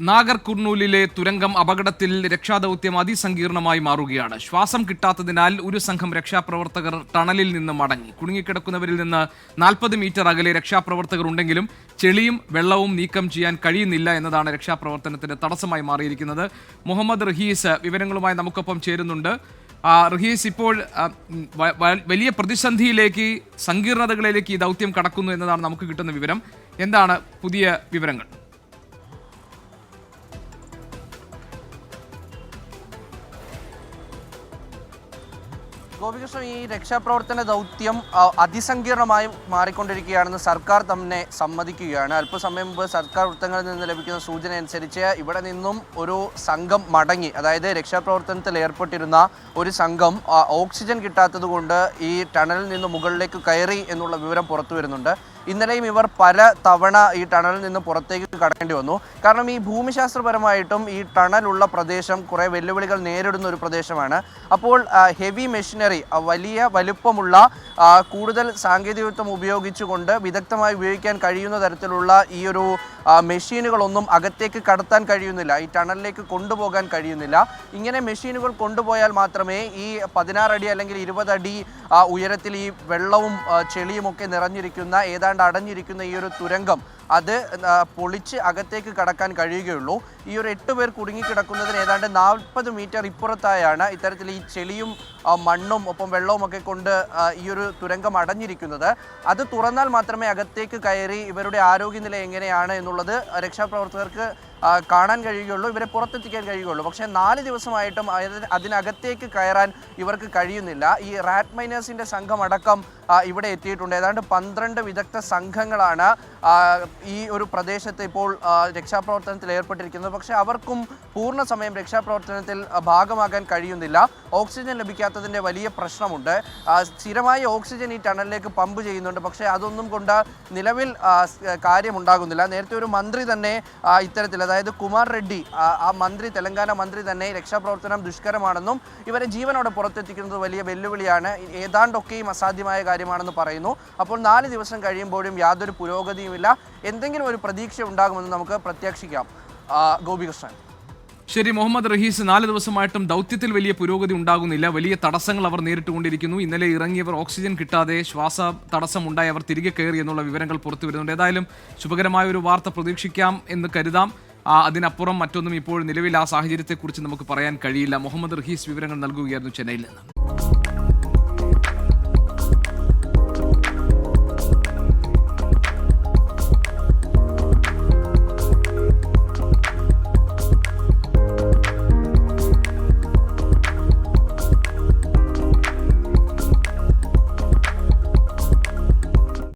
നാഗർ കുർണൂലിലെ തുരങ്കം അപകടത്തിൽ രക്ഷാദൗത്യം അതിസങ്കീർണമായി മാറുകയാണ്. ശ്വാസം കിട്ടാത്തതിനാൽ ഒരു സംഘം രക്ഷാപ്രവർത്തകർ ടണലിൽ നിന്ന് മടങ്ങി. കുടുങ്ങിക്കിടക്കുന്നവരിൽ നിന്ന് നാൽപ്പത് മീറ്റർ അകലെ രക്ഷാപ്രവർത്തകർ ഉണ്ടെങ്കിലും ചെളിയും വെള്ളവും നീക്കം ചെയ്യാൻ കഴിയുന്നില്ല എന്നതാണ് രക്ഷാപ്രവർത്തനത്തിന്റെ തടസ്സമായി മാറിയിരിക്കുന്നത്. മുഹമ്മദ് റഹീസ് വിവരങ്ങളുമായി നമുക്കൊപ്പം ചേരുന്നുണ്ട്. റഹീസ് ഇപ്പോൾ വലിയ പ്രതിസന്ധിയിലേക്ക് സങ്കീർണതകളിലേക്ക് ഈ ദൗത്യം കടക്കുന്നു എന്നതാണ് നമുക്ക് കിട്ടുന്ന വിവരം. എന്താണ് പുതിയ വിവരങ്ങൾ? ഗോപികൃഷ്ണൻ ഈ രക്ഷാപ്രവർത്തന ദൗത്യം അതിസങ്കീർണമായി മാറിക്കൊണ്ടിരിക്കുകയാണെന്ന് സർക്കാർ തന്നെ സമ്മതിക്കുകയാണ്. അല്പസമയം മുമ്പ് സർക്കാർ വൃത്തങ്ങളിൽ നിന്ന് ലഭിക്കുന്ന സൂചന അനുസരിച്ച് ഇവിടെ നിന്നും ഒരു സംഘം മടങ്ങി അതായത് രക്ഷാപ്രവർത്തനത്തിൽ ഏർപ്പെട്ടിരുന്ന ഒരു സംഘം ഓക്സിജൻ കിട്ടാത്തത് കൊണ്ട് ഈ ടണലിൽ നിന്ന് മുകളിലേക്ക് കയറി എന്നുള്ള വിവരം പുറത്തു വരുന്നുണ്ട്. ഇന്നലെയും ഇവർ പല തവണ ഈ ടണലിൽ നിന്ന് പുറത്തേക്ക് കടക്കേണ്ടി വന്നു. കാരണം ഈ ഭൂമിശാസ്ത്രപരമായിട്ടും ഈ ടണലുള്ള പ്രദേശം കുറേ വെല്ലുവിളികൾ നേരിടുന്ന ഒരു പ്രദേശമാണ്. അപ്പോൾ ഹെവി മെഷീനറി വലിയ വലുപ്പമുള്ള കൂടുതൽ സാങ്കേതികത്വം ഉപയോഗിച്ചുകൊണ്ട് വിദഗ്ധമായി ഉപയോഗിക്കാൻ കഴിയുന്ന തരത്തിലുള്ള ഈ ഒരു മെഷീനുകളൊന്നും അകത്തേക്ക് കടത്താൻ കഴിയുന്നില്ല. ഈ ടണലിലേക്ക് കൊണ്ടുപോകാൻ കഴിയുന്നില്ല. ഇങ്ങനെ മെഷീനുകൾ കൊണ്ടുപോയാൽ മാത്രമേ ഈ പതിനാറടി അല്ലെങ്കിൽ ഇരുപതടി ഉയരത്തിൽ ഈ വെള്ളവും ചെളിയുമൊക്കെ നിറഞ്ഞിരിക്കുന്ന ഏതാണ്ട് അടഞ്ഞിരിക്കുന്ന ഈ ഒരു തുരങ്കം അത് പൊളിച്ച് അകത്തേക്ക് കടക്കാൻ കഴിയുകയുള്ളൂ. ഈ ഒരു എട്ട് പേർ കുടുങ്ങിക്കിടക്കുന്നതിന് ഏതാണ്ട് നാൽപ്പത് മീറ്റർ ഇപ്പുറത്തായാണ് ഇത്തരത്തിൽ ഈ ചെളിയും മണ്ണും ഒപ്പം വെള്ളവും ഒക്കെ കൊണ്ട് ഈ ഒരു തുരങ്കം അടഞ്ഞിരിക്കുന്നത്. അത് തുറന്നാൽ മാത്രമേ അകത്തേക്ക് കയറി ഇവരുടെ ആരോഗ്യനില എങ്ങനെയാണ് എന്നുള്ളത് രക്ഷാപ്രവർത്തകർക്ക് കാണാൻ കഴിയുകയുള്ളൂ ഇവരെ പുറത്തെത്തിക്കാൻ കഴിയുകയുള്ളൂ. പക്ഷേ നാല് ദിവസമായിട്ടും അതിന് അതിനകത്തേക്ക് കയറാൻ ഇവർക്ക് കഴിയുന്നില്ല. ഈ റാറ്റ് മൈനേഴ്സിന്റെ സംഘമടക്കം ഇവിടെ എത്തിയിട്ടുണ്ട്. ഏതാണ്ട് പന്ത്രണ്ട് വിദഗ്ധ സംഘങ്ങളാണ്. ഈ ഒരു പ്രദേശത്ത് ഇപ്പോൾ രക്ഷാപ്രവർത്തനത്തിൽ ഏർപ്പെട്ടിരിക്കുന്നത്. പക്ഷെ അവർക്കും പൂർണ സമയം രക്ഷാപ്രവർത്തനത്തിൽ ഭാഗമാകാൻ കഴിയുന്നില്ല. ഓക്സിജൻ ലഭിക്കാത്തതിന്റെ വലിയ പ്രശ്നമുണ്ട്. സ്ഥിരമായ ഓക്സിജൻ ഈ ടണലിലേക്ക് പമ്പ് ചെയ്യുന്നുണ്ട്. പക്ഷേ അതൊന്നും കൊണ്ട് നിലവിൽ കാര്യമുണ്ടാകുന്നില്ല. നേരത്തെ ഒരു മന്ത്രി തന്നെ ഇത്തരത്തിൽ അതായത് കുമാർ റെഡ്ഡി ആ, മന്ത്രി തെലങ്കാന മന്ത്രി തന്നെ രക്ഷാപ്രവർത്തനം ദുഷ്കരമാണെന്നും ഇവരെ ജീവനോടെ പുറത്തെത്തിക്കുന്നത് വലിയ വെല്ലുവിളിയാണ്. ഏതാണ്ടൊക്കെയും അസാധ്യമായ കാര്യമാണെന്ന് പറയുന്നു. അപ്പോൾ നാല് ദിവസം കഴിയുമ്പോഴും യാതൊരു പുരോഗതിയുമില്ല. എന്തെങ്കിലും ഒരു പ്രതീക്ഷ ഉണ്ടാകുമെന്ന് നമുക്ക് പ്രത്യാക്ഷിക്കാം. ഗോപികൃഷ്ണൻ. ശരി മുഹമ്മദ് റഹീസ് നാല് ദിവസമായിട്ടും ദൗത്യത്തിൽ വലിയ പുരോഗതി ഉണ്ടാകുന്നില്ല. വലിയ തടസ്സങ്ങൾ അവർ നേരിട്ടുകൊണ്ടിരിക്കുന്നു. ഇന്നലെ ഇറങ്ങിയവർ ഓക്സിജൻ കിട്ടാതെ ശ്വാസ തടസ്സമുണ്ടായി അവർ തിരികെ കയറി എന്നുള്ള വിവരങ്ങൾ പുറത്തു വരുന്നുണ്ട്. ഏതായാലും ശുഭകരമായ ഒരു വാർത്ത പ്രതീക്ഷിക്കാം എന്ന് കരുതാം. അതിനപ്പുറം മറ്റൊന്നും ഇപ്പോൾ നിലവിൽ ആ സാഹചര്യത്തെക്കുറിച്ച് നമുക്ക് പറയാൻ കഴിയില്ല. മുഹമ്മദ് റഹീസ് വിവരങ്ങൾ നൽകുകയായിരുന്നു ചെന്നൈയിൽ നിന്ന്.